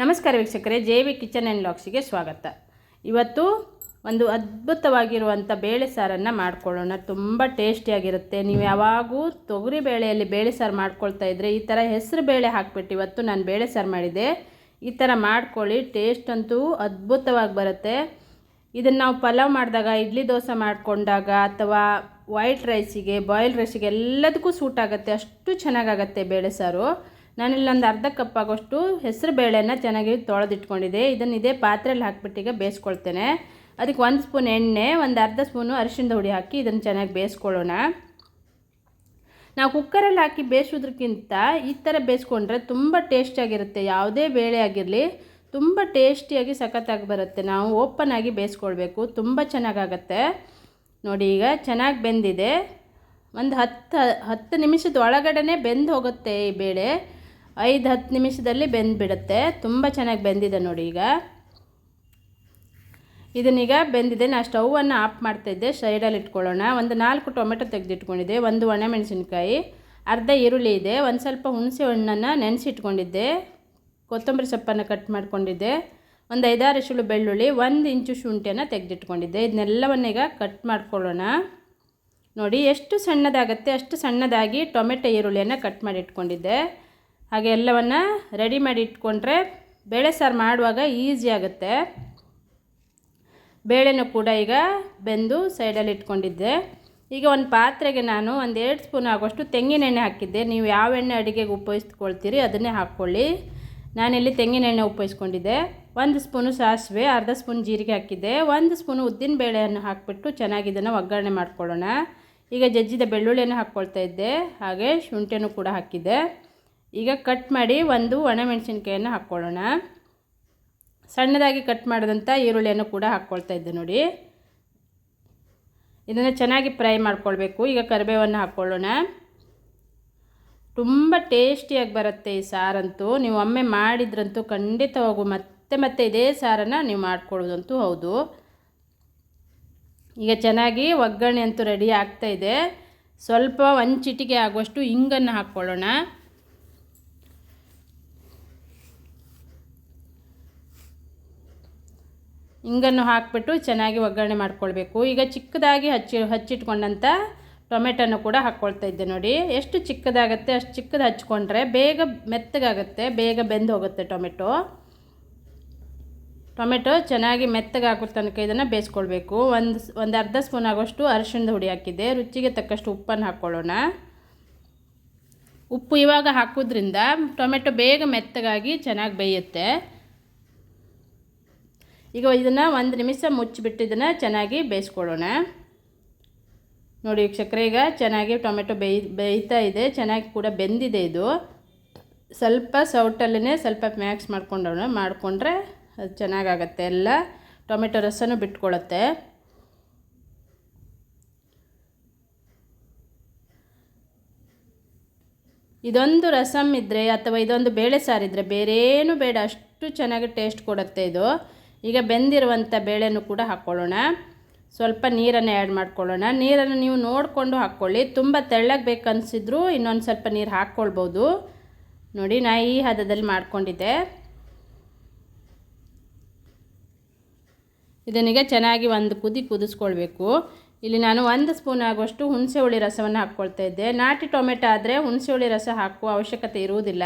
ನಮಸ್ಕಾರ ವೀಕ್ಷಕರೇ, J V kitchen and ಲಾಕ್ಸಿಗೆ ಸ್ವಾಗತ. ಇವತ್ತು ಒಂದು ಅದ್ಭುತವಾಗಿರುವಂಥ ಬೇಳೆ ಸಾರನ್ನು ಮಾಡ್ಕೊಳ್ಳೋಣ. ತುಂಬ ಟೇಸ್ಟಿಯಾಗಿರುತ್ತೆ. ನೀವು ಯಾವಾಗೂ ತೊಗರಿ ಬೇಳೆಯಲ್ಲಿ ಬೇಳೆ ಸಾರು ಮಾಡ್ಕೊಳ್ತಾ ಇದ್ದರೆ ಈ ಥರ ಹೆಸರು ಬೇಳೆ ಹಾಕ್ಬಿಟ್ಟು ಇವತ್ತು ನಾನು ಬೇಳೆ ಸಾರು ಮಾಡಿದೆ. ಈ ಥರ ಮಾಡ್ಕೊಳ್ಳಿ, ಟೇಸ್ಟ್ ಅಂತೂ ಅದ್ಭುತವಾಗಿ ಬರುತ್ತೆ. ಇದನ್ನು ನಾವು ಪಲಾವ್ ಮಾಡಿದಾಗ, ಇಡ್ಲಿ ದೋಸೆ ಮಾಡಿಕೊಂಡಾಗ ಅಥವಾ ವೈಟ್ ರೈಸಿಗೆ, ಬಾಯ್ಲ್ಡ್ ರೈಸಿಗೆ ಎಲ್ಲದಕ್ಕೂ ಸೂಟ್ ಆಗುತ್ತೆ. ಅಷ್ಟು ಚೆನ್ನಾಗಾಗತ್ತೆ ಬೇಳೆ ಸಾರು. ನಾನಿಲ್ಲೊಂದು ಅರ್ಧ ಕಪ್ ಆಗೋಷ್ಟು ಹೆಸರು ಬೇಳೆನ ಚೆನ್ನಾಗಿ ತೊಳೆದಿಟ್ಕೊಂಡಿದ್ದೆ. ಇದನ್ನು ಇದೇ ಪಾತ್ರೆಯಲ್ಲಿ ಹಾಕ್ಬಿಟ್ಟು ಈಗ ಬೇಯಿಸ್ಕೊಳ್ತೇನೆ. ಅದಕ್ಕೆ ಒಂದು ಸ್ಪೂನ್ ಎಣ್ಣೆ, ಒಂದು ಅರ್ಧ ಸ್ಪೂನು ಅರಿಶಿಣದ ಹುಡಿ ಹಾಕಿ ಇದನ್ನು ಚೆನ್ನಾಗಿ ಬೇಯಿಸ್ಕೊಳ್ಳೋಣ. ನಾವು ಕುಕ್ಕರಲ್ಲಿ ಹಾಕಿ ಬೇಯಿಸೋದ್ರಕ್ಕಿಂತ ಈ ಥರ ಬೇಯಿಸ್ಕೊಂಡ್ರೆ ತುಂಬ ಟೇಸ್ಟಿಯಾಗಿರುತ್ತೆ ಯಾವುದೇ ಬೇಳೆ ಆಗಿರಲಿ ತುಂಬ ಟೇಸ್ಟಿಯಾಗಿ ಸಖತ್ತಾಗಿ ಬರುತ್ತೆ. ನಾವು ಓಪನ್ ಆಗಿ ಬೇಯಿಸ್ಕೊಳ್ಬೇಕು. ತುಂಬ ಚೆನ್ನಾಗಾಗತ್ತೆ. ನೋಡಿ ಈಗ ಚೆನ್ನಾಗಿ ಬೆಂದಿದೆ. ಒಂದು ಹತ್ತು ಹತ್ತು ನಿಮಿಷದ ಒಳಗಡೆ ಬೆಂದು ಹೋಗುತ್ತೆ ಈ ಬೇಳೆ. ಐದು ಹತ್ತು ನಿಮಿಷದಲ್ಲಿ ಬೆಂದುಬಿಡುತ್ತೆ. ತುಂಬ ಚೆನ್ನಾಗಿ ಬೆಂದಿದೆ ನೋಡಿ ಈಗ. ಇದನ್ನೀಗ ಬೆಂದಿದೆ. ನಾನು ಸ್ಟವನ್ನು ಆಫ್ ಮಾಡ್ತಾಯಿದ್ದೆ ಸೈಡಲ್ಲಿ ಇಟ್ಕೊಳ್ಳೋಣ. ಒಂದು ನಾಲ್ಕು ಟೊಮೆಟೊ ತೆಗೆದಿಟ್ಕೊಂಡಿದ್ದೆ. ಒಂದು ಒಣಮೆಣಸಿನ್ಕಾಯಿ, ಅರ್ಧ ಈರುಳ್ಳಿ ಇದೆ. ಒಂದು ಸ್ವಲ್ಪ ಹುಣಸೆ ಹಣ್ಣನ್ನು ನೆನೆಸಿಟ್ಕೊಂಡಿದ್ದೆ. ಕೊತ್ತಂಬರಿ ಸೊಪ್ಪನ್ನು ಕಟ್ ಮಾಡ್ಕೊಂಡಿದ್ದೆ. ಒಂದು ಐದಾರು ಸುಳು ಬೆಳ್ಳುಳ್ಳಿ, ಒಂದು ಇಂಚು ಶುಂಠಿಯನ್ನು ತೆಗೆದಿಟ್ಕೊಂಡಿದ್ದೆ. ಇದನ್ನೆಲ್ಲವನ್ನೀಗ ಕಟ್ ಮಾಡ್ಕೊಳ್ಳೋಣ. ನೋಡಿ, ಎಷ್ಟು ಸಣ್ಣದಾಗತ್ತೆ, ಅಷ್ಟು ಸಣ್ಣದಾಗಿ ಟೊಮೆಟೊ ಈರುಳ್ಳಿಯನ್ನು ಕಟ್ ಮಾಡಿ ಇಟ್ಕೊಂಡಿದ್ದೆ ಹಾಗೆ ಎಲ್ಲವನ್ನು ರೆಡಿ ಮಾಡಿ ಇಟ್ಕೊಂಡ್ರೆ ಬೇಳೆ ಸಾರು ಮಾಡುವಾಗ ಈಸಿ ಆಗುತ್ತೆ. ಬೇಳೆನೂ ಕೂಡ ಈಗ ಬೆಂದು ಸೈಡಲ್ಲಿ ಇಟ್ಕೊಂಡಿದ್ದೆ. ಈಗ ಒಂದು ಪಾತ್ರೆಗೆ ನಾನು ಒಂದು ಎರಡು ಸ್ಪೂನ್ ಆಗೋಷ್ಟು ತೆಂಗಿನ ಎಣ್ಣೆ ಹಾಕಿದ್ದೆ. ನೀವು ಯಾವ ಎಣ್ಣೆ ಅಡುಗೆಗೆ ಉಪಯೋಗಿಸ್ಕೊಳ್ತೀರಿ ಅದನ್ನೇ ಹಾಕ್ಕೊಳ್ಳಿ. ನಾನಿಲ್ಲಿ ತೆಂಗಿನ ಎಣ್ಣೆ ಉಪಯೋಗಿಸ್ಕೊಂಡಿದ್ದೆ. ಒಂದು ಸ್ಪೂನು ಸಾಸಿವೆ, ಅರ್ಧ ಸ್ಪೂನ್ ಜೀರಿಗೆ ಹಾಕಿದ್ದೆ. ಒಂದು ಸ್ಪೂನು ಉದ್ದಿನ ಬೇಳೆಯನ್ನು ಹಾಕಿಬಿಟ್ಟು ಚೆನ್ನಾಗಿ ಇದನ್ನು ಒಗ್ಗರಣೆ ಮಾಡ್ಕೊಳ್ಳೋಣ. ಈಗ ಜಜ್ಜಿದ ಬೆಳ್ಳುಳ್ಳಿಯನ್ನು ಹಾಕ್ಕೊಳ್ತಾ ಇದ್ದೆ. ಹಾಗೆ ಶುಂಠಿಯನ್ನು ಕೂಡ ಹಾಕಿದ್ದೆ. ಈಗ ಕಟ್ ಮಾಡಿ ಒಂದು ಒಣಮೆಣಸಿನ್ಕಾಯನ್ನು ಹಾಕ್ಕೊಳ್ಳೋಣ. ಸಣ್ಣದಾಗಿ ಕಟ್ ಮಾಡಿದಂಥ ಈರುಳ್ಳಿಯನ್ನು ಕೂಡ ಹಾಕ್ಕೊಳ್ತಾ ಇದ್ದೆ ನೋಡಿ. ಇದನ್ನು ಚೆನ್ನಾಗಿ ಫ್ರೈ ಮಾಡ್ಕೊಳ್ಬೇಕು. ಈಗ ಕರಿಬೇವನ್ನು ಹಾಕ್ಕೊಳ್ಳೋಣ. ತುಂಬ ಟೇಸ್ಟಿಯಾಗಿ ಬರುತ್ತೆ ಈ ಸಾರಂತೂ. ನೀವು ಒಮ್ಮೆ ಮಾಡಿದ್ರಂತೂ ಖಂಡಿತವಾಗೂ ಮತ್ತೆ ಮತ್ತೆ ಇದೇ ಸಾರನ್ನು ನೀವು ಮಾಡ್ಕೊಳ್ಳೋದಂತೂ ಹೌದು. ಈಗ ಚೆನ್ನಾಗಿ ಒಗ್ಗರಣೆ ಅಂತೂ ರೆಡಿ ಆಗ್ತಾ ಇದೆ. ಸ್ವಲ್ಪ ಒಂದು ಚಿಟಿಕೆ ಆಗುವಷ್ಟು ಹಿಂಗನ್ನು ಹಾಕ್ಕೊಳ್ಳೋಣ. ಹಿಂಗನ್ನು ಹಾಕಿಬಿಟ್ಟು ಚೆನ್ನಾಗಿ ಒಗ್ಗರಣೆ ಮಾಡ್ಕೊಳ್ಬೇಕು. ಈಗ ಚಿಕ್ಕದಾಗಿ ಹಚ್ಚಿ ಹಚ್ಚಿಟ್ಕೊಂಡಂಥ ಟೊಮೆಟೊನು ಕೂಡ ಹಾಕ್ಕೊಳ್ತಾ ಇದ್ದೆ ನೋಡಿ. ಎಷ್ಟು ಚಿಕ್ಕದಾಗತ್ತೆ ಅಷ್ಟು ಚಿಕ್ಕದು ಹಚ್ಕೊಂಡ್ರೆ ಬೇಗ ಮೆತ್ತಗಾಗುತ್ತೆ, ಬೇಗ ಬೆಂದು ಹೋಗುತ್ತೆ ಟೊಮೆಟೊ. ಟೊಮೆಟೊ ಚೆನ್ನಾಗಿ ಮೆತ್ತಗಾಗೋ ತನಕ ಇದನ್ನು ಬೇಯಿಸ್ಕೊಳ್ಬೇಕು. ಒಂದು ಒಂದು ಅರ್ಧ ಸ್ಪೂನ್ ಆಗೋಷ್ಟು ಅರಿಶಿಣದ ಹುಡಿ ಹಾಕಿದ್ದೆ. ರುಚಿಗೆ ತಕ್ಕಷ್ಟು ಉಪ್ಪನ್ನು ಹಾಕ್ಕೊಳ್ಳೋಣ. ಉಪ್ಪು ಇವಾಗ ಹಾಕೋದ್ರಿಂದ ಟೊಮೆಟೊ ಬೇಗ ಮೆತ್ತಗಾಗಿ ಚೆನ್ನಾಗಿ ಬೇಯುತ್ತೆ. ಈಗ ಇದನ್ನು ಒಂದು ನಿಮಿಷ ಮುಚ್ಚಿಬಿಟ್ಟು ಇದನ್ನು ಚೆನ್ನಾಗಿ ಬೇಯಿಸ್ಕೊಳ್ಳೋಣ ನೋಡಿ ವೀಕ್ಷಕರೇ, ಈಗ ಚೆನ್ನಾಗಿ ಟೊಮೆಟೊ ಬೇಯ್, ಬೇಯ್ತಾ ಇದೆ, ಚೆನ್ನಾಗಿ ಕೂಡ ಬೆಂದಿದೆ ಇದು. ಸ್ವಲ್ಪ ಸೌಟಲ್ಲೇ ಸ್ವಲ್ಪ ಮ್ಯಾಕ್ಸ್ ಮಾಡ್ಕೊಂಡೋಣ ಮಾಡಿಕೊಂಡ್ರೆ ಅದು ಚೆನ್ನಾಗಾಗತ್ತೆ. ಎಲ್ಲ ಟೊಮೆಟೊ ರಸನೂ ಬಿಟ್ಕೊಳತ್ತೆ. ಇದೊಂದು ರಸಮ್ ಇದ್ದರೆ ಅಥವಾ ಇದೊಂದು ಬೇಳೆ ಸಾರಿದ್ರೆ ಬೇರೇನು ಬೇಡ, ಅಷ್ಟು ಚೆನ್ನಾಗಿ ಟೇಸ್ಟ್ ಕೊಡುತ್ತೆ ಇದು. ಈಗ ಬೆಂದಿರುವಂಥ ಬೇಳೆನೂ ಕೂಡ ಹಾಕ್ಕೊಳ್ಳೋಣ ಸ್ವಲ್ಪ ನೀರನ್ನು ಆ್ಯಡ್ ಮಾಡ್ಕೊಳ್ಳೋಣ. ನೀರನ್ನು ನೀವು ನೋಡಿಕೊಂಡು ಹಾಕ್ಕೊಳ್ಳಿ. ತುಂಬ ತೆಳ್ಳಗೆ ಬೇಕನ್ಸಿದ್ರು ಇನ್ನೊಂದು ಸ್ವಲ್ಪ ನೀರು ಹಾಕ್ಕೊಳ್ಬೋದು. ನೋಡಿ, ನಾ ಈ ಹದದಲ್ಲಿ ಮಾಡಿಕೊಂಡಿದ್ದೆ. ಇದನ್ನೀಗ ಚೆನ್ನಾಗಿ ಒಂದು ಕುದಿ ಕುದಿಸ್ಕೊಳ್ಬೇಕು. ಇಲ್ಲಿ ನಾನು ಒಂದು ಸ್ಪೂನ್ ಆಗುವಷ್ಟು ಹುಣಸೆ ಹುಳಿ ರಸವನ್ನು ಹಾಕ್ಕೊಳ್ತಾ ಇದ್ದೆ. ನಾಟಿ ಟೊಮೆಟೊ ಆದರೆ ಹುಣಸೆ ಹುಳಿ ರಸ ಹಾಕುವ ಅವಶ್ಯಕತೆ ಇರುವುದಿಲ್ಲ.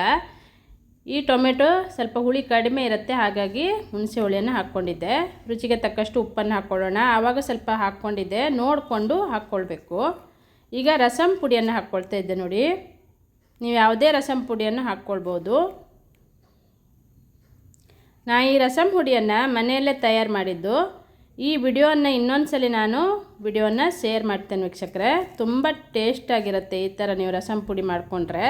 ಈ ಟೊಮೆಟೊ ಸ್ವಲ್ಪ ಹುಳಿ ಕಡಿಮೆ ಇರುತ್ತೆ, ಹಾಗಾಗಿ ಹುಣಸೆ ಹುಳಿಯನ್ನು ಹಾಕ್ಕೊಂಡಿದ್ದೆ. ರುಚಿಗೆ ತಕ್ಕಷ್ಟು ಉಪ್ಪನ್ನು ಹಾಕ್ಕೊಳ್ಳೋಣ. ಆವಾಗ ಸ್ವಲ್ಪ ಹಾಕ್ಕೊಂಡಿದ್ದೆ. ನೋಡಿಕೊಂಡು ಹಾಕ್ಕೊಳ್ಬೇಕು. ಈಗ ರಸಂ ಪುಡಿಯನ್ನು ಹಾಕ್ಕೊಳ್ತಾ ಇದ್ದೆ ನೋಡಿ. ನೀವು ಯಾವುದೇ ರಸಂ ಪುಡಿಯನ್ನು ಹಾಕ್ಕೊಳ್ಬೋದು. ನಾ ಈ ರಸಂ ಪುಡಿಯನ್ನು ಮನೆಯಲ್ಲೇ ತಯಾರು ಮಾಡಿದ್ದು. ಈ ವಿಡಿಯೋನ ಇನ್ನೊಂದು ಸಲ ನಾನು ವಿಡಿಯೋನ ಶೇರ್ ಮಾಡ್ತೇನೆ ವೀಕ್ಷಕರೇ. ತುಂಬ ಟೇಸ್ಟಾಗಿರುತ್ತೆ ಈ ಥರ ನೀವು ರಸಂ ಪುಡಿ ಮಾಡಿಕೊಂಡ್ರೆ.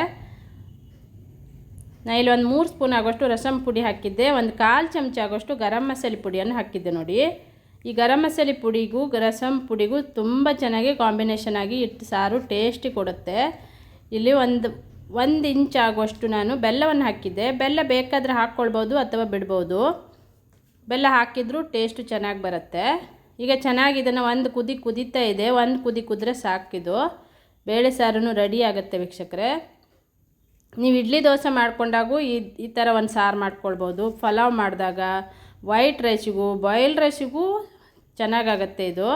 ನಾ ಇಲ್ಲಿ ಒಂದು ಮೂರು ಸ್ಪೂನ್ ಆಗೋಷ್ಟು ರಸಮ್ ಪುಡಿ ಹಾಕಿದ್ದೆ, ಒಂದು ಕಾಲು ಚಮಚ ಆಗೋಷ್ಟು ಗರಂ ಮಸಾಲೆ ಪುಡಿಯನ್ನು ಹಾಕಿದ್ದೆ ನೋಡಿ. ಈ ಗರಂ ಮಸಾಲೆ ಪುಡಿಗೂ ರಸಮ್ ಪುಡಿಗೂ ತುಂಬ ಚೆನ್ನಾಗಿ ಕಾಂಬಿನೇಷನ್ ಆಗಿ ಇಟ್ಟು ಸಾರು ಟೇಸ್ಟಿ ಕೊಡುತ್ತೆ. ಇಲ್ಲಿ ಒಂದು ಒಂದು ಇಂಚ್ ಆಗುವಷ್ಟು ನಾನು ಬೆಲ್ಲವನ್ನು ಹಾಕಿದ್ದೆ. ಬೆಲ್ಲ ಬೇಕಾದರೆ ಹಾಕ್ಕೊಳ್ಬೋದು ಅಥವಾ ಬಿಡ್ಬೋದು. ಬೆಲ್ಲ ಹಾಕಿದರೂ ಟೇಸ್ಟು ಚೆನ್ನಾಗಿ ಬರುತ್ತೆ. ಈಗ ಚೆನ್ನಾಗಿ ಇದನ್ನು ಒಂದು ಕುದಿ ಕುದೀತಾ ಇದೆ. ಒಂದು ಕುದಿ ಕುದ್ರೆ ಸಾಕಿದು. ಬೇಳೆ ಸಾರು ರೆಡಿ ಆಗುತ್ತೆ ವೀಕ್ಷಕರೇ. ನೀವು ಇಡ್ಲಿ ದೋಸೆ ಮಾಡ್ಕೊಂಡಾಗೂ ಈ ಈ ಥರ ಒಂದು ಸಾರು ಮಾಡ್ಕೊಳ್ಬೋದು. ಪಲಾವ್ ಮಾಡಿದಾಗ ವೈಟ್ ರೈಸಿಗೂ ಬಾಯ್ಲ್ ರೈಸಿಗೂ ಚೆನ್ನಾಗಾಗತ್ತೆ ಇದು.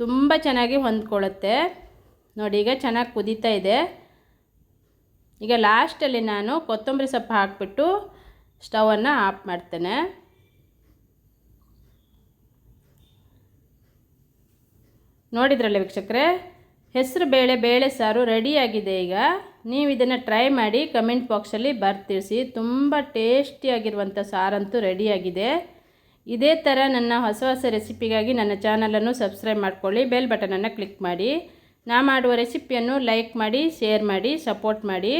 ತುಂಬ ಚೆನ್ನಾಗಿ ಹೊಂದ್ಕೊಳ್ಳುತ್ತೆ ನೋಡಿ, ಈಗ ಚೆನ್ನಾಗಿ ಕುದೀತಾ ಇದೆ. ಈಗ ಲಾಸ್ಟಲ್ಲಿ ನಾನು ಕೊತ್ತಂಬರಿ ಸೊಪ್ಪು ಹಾಕಿಬಿಟ್ಟು ಸ್ಟವನ್ನು ಆಫ್ ಮಾಡ್ತೇನೆ. ನೋಡಿದ್ರಲ್ಲ ವೀಕ್ಷಕರೇ? ಹೆಸರು ಬೇಳೆ ಬೇಳೆ ಸಾರು ರೆಡಿಯಾಗಿದೆ ಈಗ. ನೀವು ಇದನ್ನು ಟ್ರೈ ಮಾಡಿ ಕಮೆಂಟ್ ಬಾಕ್ಸಲ್ಲಿ ಬರ್ತಿರಿಸಿ. ತುಂಬ ಟೇಸ್ಟಿಯಾಗಿರುವಂಥ ಸಾರಂತೂ ರೆಡಿಯಾಗಿದೆ ಇದೇ ಥರ ನನ್ನ ಹೊಸ ಹೊಸ ರೆಸಿಪಿಗಾಗಿ ನನ್ನ ಚಾನಲನ್ನು ಸಬ್ಸ್ಕ್ರೈಬ್ ಮಾಡ್ಕೊಳ್ಳಿ. ಬೆಲ್ ಬಟನನ್ನು ಕ್ಲಿಕ್ ಮಾಡಿ. ನಾ ಮಾಡುವ ರೆಸಿಪಿಯನ್ನು ಲೈಕ್ ಮಾಡಿ ಶೇರ್ ಮಾಡಿ ಸಪೋರ್ಟ್ ಮಾಡಿ.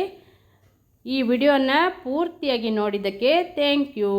ಈ ವಿಡಿಯೋನ ಪೂರ್ತಿಯಾಗಿ ನೋಡಿದ್ದಕ್ಕೆ ಥ್ಯಾಂಕ್ ಯು